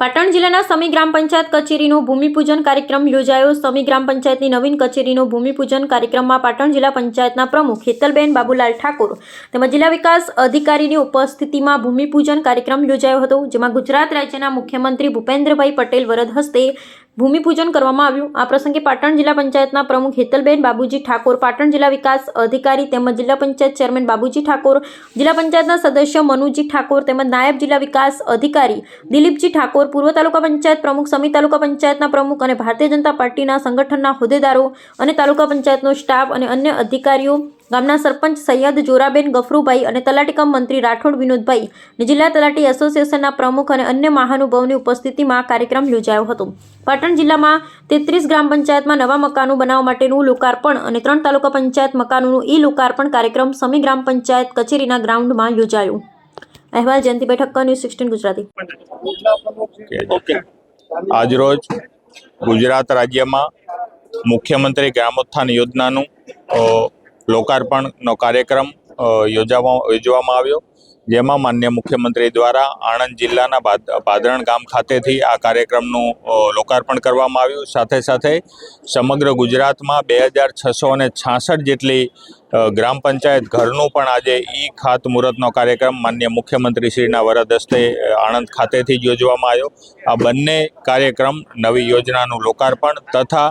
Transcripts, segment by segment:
પાટણ જિલ્લાના સમી ગ્રામ પંચાયત કચેરીનો ભૂમિપૂજન કાર્યક્રમ યોજાયો. સમી ગ્રામ પંચાયતની નવીન કચેરીનો ભૂમિપૂજન કાર્યક્રમમાં પાટણ જિલ્લા પંચાયતના પ્રમુખ હેતલબેન બાબુલાલ ઠાકોર તેમજ જિલ્લા વિકાસ અધિકારીની ઉપસ્થિતિમાં ભૂમિપૂજન કાર્યક્રમ યોજાયો હતો, જેમાં ગુજરાત રાજ્યના મુખ્યમંત્રી ભૂપેન્દ્રભાઈ પટેલ વરદ હસ્તે ભૂમિપૂજન કરવામાં આવ્યું. આ પ્રસંગે પાટણ જિલ્લા પંચાયતના પ્રમુખ હેતલબેન બાબુજી ઠાકોર, પાટણ જિલ્લા વિકાસ અધિકારી તેમજ જિલ્લા પંચાયત ચેરમેન બાબુજી ઠાકોર, જિલ્લા પંચાયતના સદસ્ય મનુજી ઠાકોર તેમજ નાયબ જિલ્લા વિકાસ અધિકારી દિલીપજી ઠાકોર, પૂર્વ તાલુકા પંચાયત પ્રમુખ સમી તાલુકા પંચાયતના પ્રમુખ અને ભારતીય જનતા પાર્ટીના સંગઠનના હોદ્દેદારો અને તાલુકા પંચાયતનો સ્ટાફ અને અન્ય અધિકારીઓ ગામના સરપંચ સૈયદ જોરાબેન ગફરુભાઈ અને તલાટીકમ મંત્રી રાઠોડ વિનોદભાઈ જિલ્લા તલાટી એસોસિએશનના પ્રમુખ અને અન્ય મહાનુભાવની ઉપસ્થિતિમાં કાર્યક્રમ યોજાયો હતો. પાટણ જિલ્લામાં તેત્રીસ ગ્રામ પંચાયતમાં નવા મકાનો બનાવવા માટેનું લોકાર્પણ અને ત્રણ તાલુકા પંચાયત મકાનોનું ઈ લોકાર્પણ કાર્યક્રમ સમી ગ્રામ પંચાયત કચેરીના ગ્રાઉન્ડમાં યોજાયો. અહેવાલ જયંતિભાઈ ઠક્કર ન્યૂઝ સિક્સટીન ગુજરાતી. આજરોજ ગુજરાત રાજ્યમાં મુખ્યમંત્રી ગ્રામોત્થાન યોજનાનું લોકાર્પણનો કાર્યક્રમ યોજાવા, યોજવામાં આવ્યો. જેમાં માન્ય મુખ્યમંત્રી દ્વારા આણંદ જિલ્લાના પાદરણ ગામ ખાતેથી આ કાર્યક્રમનું લોકાર્પણ કરવામાં આવ્યું. સાથે સાથે સમગ્ર ગુજરાતમાં બે હજાર છસો અને છાસઠ જેટલી ગ્રામ પંચાયત ઘરનું પણ આજે ઈ ખાતમુહૂર્તનો કાર્યક્રમ માન્ય મુખ્યમંત્રી શ્રીના વરદ હસ્તે આણંદ ખાતેથી જ યોજવામાં આવ્યો. આ બંને કાર્યક્રમ નવી યોજનાનું લોકાર્પણ તથા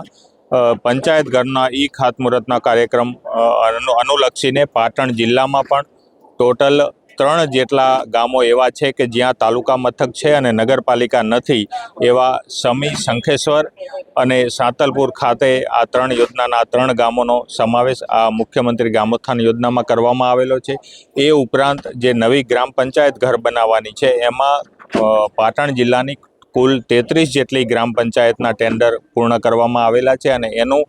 પંચાયત ઘરના ઈ ખાતમુહૂર્તના કાર્યક્રમ અનુલક્ષીને પાટણ જિલ્લામાં પણ ટોટલ ત્રણ જેટલા ગામો એવા છે કે જ્યાં તાલુકા મથક છે અને નગરપાલિકા નથી, એવા સમી, શંખેશ્વર અને સાંતલપુર ખાતે આ ત્રણ યોજનાના ત્રણ ગામોનો સમાવેશ આ મુખ્યમંત્રી ગ્રામોત્થાન યોજનામાં કરવામાં આવેલો છે. એ ઉપરાંત જે નવી ગ્રામ પંચાયત ઘર બનાવવાની છે, એમાં પાટણ જિલ્લાની કુલ તેત્રીસ જેટલી ગ્રામ પંચાયતના ટેન્ડર પૂર્ણ કરવામાં આવેલા છે અને એનું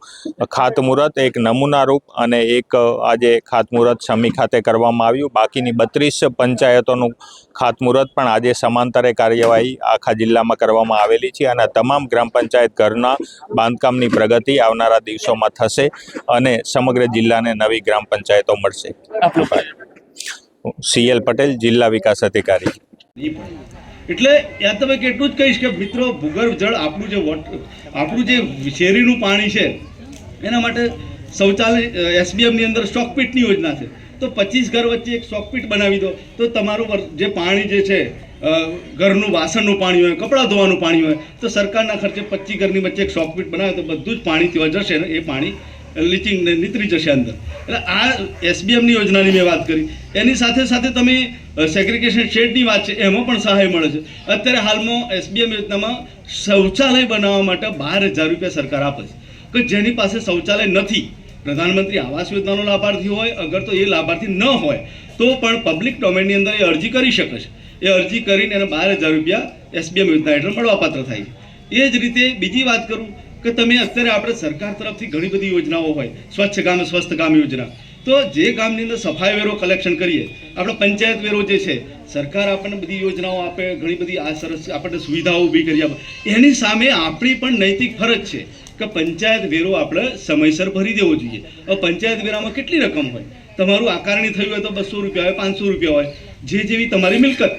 ખાતમુહૂર્ત એક નમૂનારૂપ અને એક આજે ખાતમુહૂર્ત સમી ખાતે કરવામાં આવ્યું. બાકીની બત્રીસ પંચાયતોનું ખાતમુહૂર્ત પણ આજે સમાંતરે કાર્યવાહી આખા જિલ્લામાં કરવામાં આવેલી છે અને તમામ ગ્રામ પંચાયત ઘરના બાંધકામની પ્રગતિ આવનારા દિવસોમાં થશે અને સમગ્ર જિલ્લાને નવી ગ્રામ પંચાયતો મળશે. સીએલ પટેલ જિલ્લા વિકાસ અધિકારી. એટલે યાદ તમે કેટલું જ કહીશ કે મિત્રો, ભૂગર્ભ જળ આપણું જે વોટ આપણું જે શેરીનું પાણી છે, એના માટે શૌચાલય એસબીએમની અંદર સ્ટોકપીટની યોજના છે. તો પચીસ ઘર વચ્ચે એક સ્ટોકપીટ બનાવી દો. તો તમારું જે પાણી જે છે ઘરનું વાસણનું પાણી હોય, કપડાં ધોવાનું પાણી હોય, તો સરકારના ખર્ચે પચીસ ઘરની વચ્ચે એક સ્ટોકપીટ બનાવે તો બધું જ પાણી ત્યાં જશે ને એ પાણી લીચિંગ ને નીતરી જશે અંદર. એટલે આ એસબીએમની યોજનાની મેં વાત કરી. એની સાથે સાથે તમે સેગ્રિગેશન શેડની વાત છે, એમાં પણ સહાય મળે છે. અત્યારે હાલમાં એસબીએમ યોજનામાં શૌચાલય બનાવવા માટે બાર હજાર રૂપિયા સરકાર આપે છે. કે જેની પાસે શૌચાલય નથી. પ્રધાનમંત્રી આવાસ યોજનાનો લાભાર્થી હોય, અગર તો એ લાભાર્થી ન હોય, તો પણ પબ્લિક ડોમેનની અંદર એ અરજી કરી શકે છે. એ અરજી કરીને એને બાર હજાર રૂપિયા એસબીએમ યોજના હેઠળ મળવાપાત્ર થાય છે. એ જ રીતે બીજી વાત કરું કે તમે અત્યારે આપણે સરકાર તરફથી ઘણી બધી યોજનાઓ હોય, સ્વચ્છ ગામ, સ્વસ્થ ગામ યોજના. તો જે ગામની અંદર સફાઈ વેરો કલેક્શન કરીએ, આપણે પંચાયત વેરો જે છે, સરકાર આપણને બધી યોજનાઓ આપે, ઘણી બધી આ સરસ આપણને સુવિધાઓ ઊભી કરી આપે. એની સામે આપણી પણ નૈતિક ફરજ છે કે પંચાયત વેરો આપણે સમયસર ભરી દેવો જોઈએ. હવે પંચાયત વેરામાં કેટલી રકમ હોય? તમારું આકારણી થયું હોય તો બસો રૂપિયા હોય, પાંચસો રૂપિયા હોય. જે જેવી તમારી મિલકત.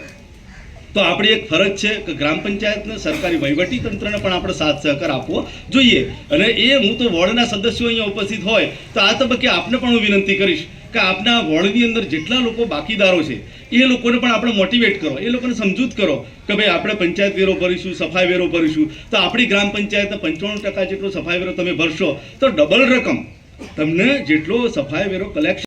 તો આપણી એક ફરજ છે કે ગ્રામ પંચાયતને સરકારી વહીવટી પણ આપણે સાથ સહકાર આપવો જોઈએ. અને એ હું તો વોર્ડના સદસ્યો અહીંયા ઉપસ્થિત હોય તો આ તબક્કે આપને પણ હું વિનંતી કરીશ કે આપના વોર્ડની અંદર જેટલા લોકો બાકીદારો છે, એ લોકોને પણ આપણે મોટિવેટ કરો. એ લોકોને સમજૂત કરો કે ભાઈ આપણે પંચાયત વેરો ભરીશું, સફાઈ વેરો ભરીશું. તો આપણી ગ્રામ પંચાયતના પંચાણું ટકા જેટલો સફાઈ વેરો તમે ભરશો તો ડબલ રકમ તમને જેટલો સફાઈ વેરો કલેક્શન